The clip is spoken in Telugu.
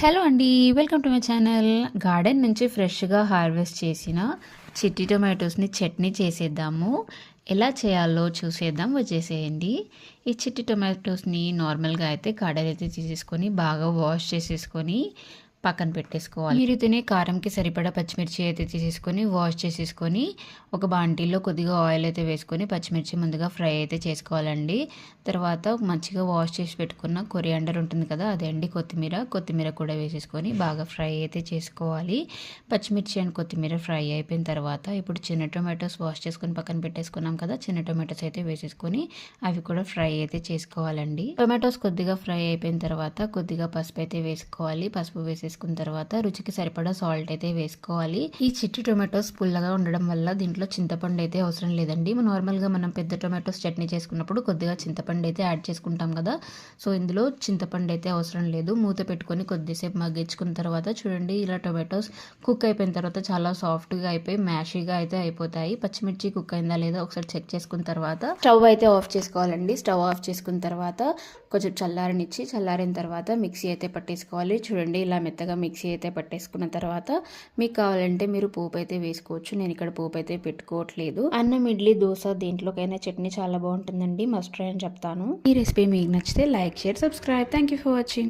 హలో అండి welcome to my channel. Garden నుంచి ఫ్రెష్గా హార్వెస్ట్ చేసిన చిట్టి టొమాటోస్ని చట్నీ చేసేద్దాము. ఎలా చేయాలో చూసేద్దాం వచ్చేసేయండి. ఈ చిట్టి టొమాటోస్ని నార్మల్గా అయితే కడాయి అయితే తీసేసుకొని బాగా వాష్ చేసేసుకొని పక్కన పెట్టేసుకోవాలి. మీరు తినే కారంకి సరిపడా పచ్చిమిర్చి అయితే తీసేసుకొని వాష్ చేసేసుకొని ఒక బాంటీలో కొద్దిగా ఆయిల్ అయితే వేసుకొని పచ్చిమిర్చి ముందుగా ఫ్రై అయితే చేసుకోవాలండి. తర్వాత మంచిగా వాష్ చేసి పెట్టుకున్న కొరియాండర్ ఉంటుంది కదా అదే అండి కొత్తిమీర. కొత్తిమీర కూడా వేసేసుకొని బాగా ఫ్రై అయితే చేసుకోవాలి. పచ్చిమిర్చి అండ్ కొత్తిమీర ఫ్రై అయిపోయిన తర్వాత ఇప్పుడు చిన్న టొమాటోస్ వాష్ చేసుకొని పక్కన పెట్టేసుకున్నాం కదా చిన్న టొమాటోస్ అయితే వేసేసుకొని అవి కూడా ఫ్రై అయితే చేసుకోవాలండి. టొమాటోస్ కొద్దిగా ఫ్రై అయిపోయిన తర్వాత కొద్దిగా పసుపు అయితే వేసుకోవాలి. పసుపు వేసేసుకున్న తర్వాత రుచికి సరిపడా సాల్ట్ అయితే వేసుకోవాలి. ఈ చిట్టి టొమాటోస్ పుల్లగా ఉండడం వల్ల దీంట్లో చింతపండు అయితే అవసరం లేదండి. నార్మల్గా మనం పెద్ద టొమాటోస్ చట్నీ చేసుకున్నప్పుడు కొద్దిగా చింతపండు అయితే యాడ్ చేసుకుంటాం కదా. సో ఇందులో చింతపండు అయితే అవసరం లేదు. మూత పెట్టుకొని కొద్దిసేపు మగ్గించుకున్న తర్వాత చూడండి ఇలా టొమాటోస్ కుక్ అయిపోయిన తర్వాత చాలా సాఫ్ట్గా అయిపోయి మ్యాషీగా అయితే అయిపోతాయి. పచ్చిమిర్చి కుక్ అయిందా లేదా ఒకసారి చెక్ చేసుకున్న తర్వాత స్టవ్ అయితే ఆఫ్ చేసుకోవాలండి. స్టవ్ ఆఫ్ చేసుకున్న తర్వాత కొంచెం చల్లారనిచ్చి చల్లారిన తర్వాత మిక్సీ అయితే పట్టేసుకోవాలి. చూడండి ఇలా మెత్తగా మిక్సీ అయితే పట్టేసుకున్న తర్వాత మీకు కావాలంటే మీరు పోపు అయితే వేసుకోవచ్చు. నేను ఇక్కడ పోపు అయితే పెట్టుకోవట్లేదు. అన్నం ఇడ్లీ దోశ దేంట్లోకైనా చట్నీ చాలా బాగుంటుందండి. మస్ట్ ట్రై అని చెప్తాను. ఈ రెసిపీ మీకు నచ్చితే like share subscribe. Thank you for watching